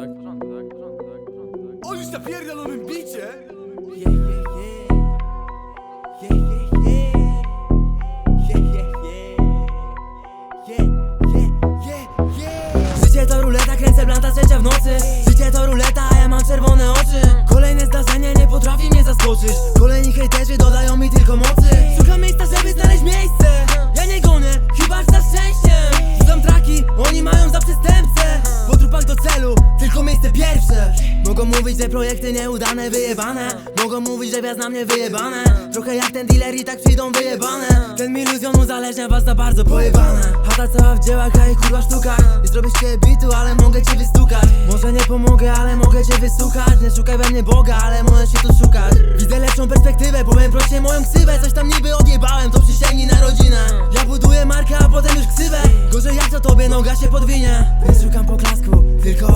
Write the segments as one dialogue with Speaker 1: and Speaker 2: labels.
Speaker 1: tak? W
Speaker 2: porządku, tak? Tak? Tak? On już napierdolonym bicie! Yeah, yeah, yeah. Yeah, yeah, yeah. Yeah, yeah, yeah. Yeah. Życie to ruleta, kręcę blanta trzecia w nocy Życie to ruleta, a ja mam czerwone oczy Kolejne zdarzenie nie potrafi mnie zaskoczyć Kolejni hejterzy dodają pierwsze Mogą mówić, że projekty nieudane, wyjebane. Mogą mówić, że gwiazd na mnie wyjebane. Trochę jak ten dealer i tak przyjdą wyjebane. Ten iluzjon uzależnia was za bardzo pojebane. Chata cała w dziełach, a i kurwa sztuka. Nie zrobię się bitu, ale mogę cię wystukać. Może nie pomogę, ale mogę cię wysłuchać. Nie szukaj we mnie Boga, ale możesz się tu szukać. Widzę lepszą perspektywę, powiem proście moją ksywę. Coś tam niby odjebałem, to przysięgnij na rodzinę. Ja buduję markę, a potem już ksywę. Gorzej jak to tobie noga się podwinie. Więc szukam poklasku, tylko okolicy Ilu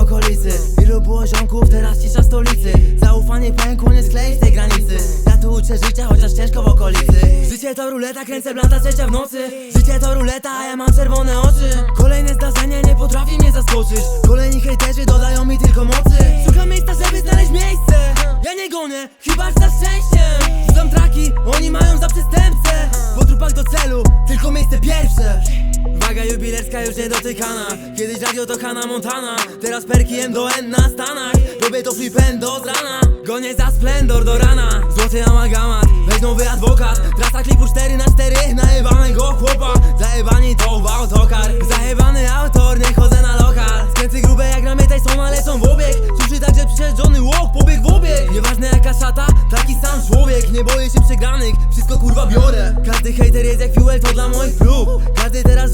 Speaker 2: było ziomków, teraz cisza stolicy. Zaufanie pękło, nie skleić tej granicy. Ja tu uczę życia, chociaż ciężko w okolicy. Życie to ruleta, kręcę blanta trzecia w nocy. Życie to ruleta, a ja mam czerwone oczy. Kolejne zdarzenie nie potrafi mnie zaskoczyć. Kolejni hejterzy dodają mi tylko mocy. Szukam miejsca, żeby znaleźć miejsce. Ja nie gonę, chyba za szczęściem. Rzucam traki, oni mają za Jubilerska już niedotykana. Kiedyś radio to Hannah Montana. Teraz perki M do N na Stanach. Robię to flipendo z rana Gonię za splendor do rana. Złoty amagamat, weź nowy adwokat. Trasa klipu 4 na 4 Najebanego chłopa. Zajebani to w autokar. Zajebany autor, nie chodzę na lokal. Skręcy grube jak ramię Tysona lecą w obieg. Słyszy tak, że przyszedł Johnny Walk, pobieg w obieg. Nieważne jaka szata, taki sam człowiek. Nie boję się przegranych, wszystko kurwa biorę. Każdy hater jest jak fuel, to dla moich prób. Każdy teraz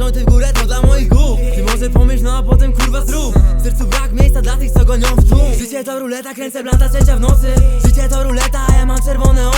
Speaker 2: gonią w tłum Życie to ruleta, kręcę blanta trzecia w nocy. Życie to ruleta, a ja mam czerwone oczy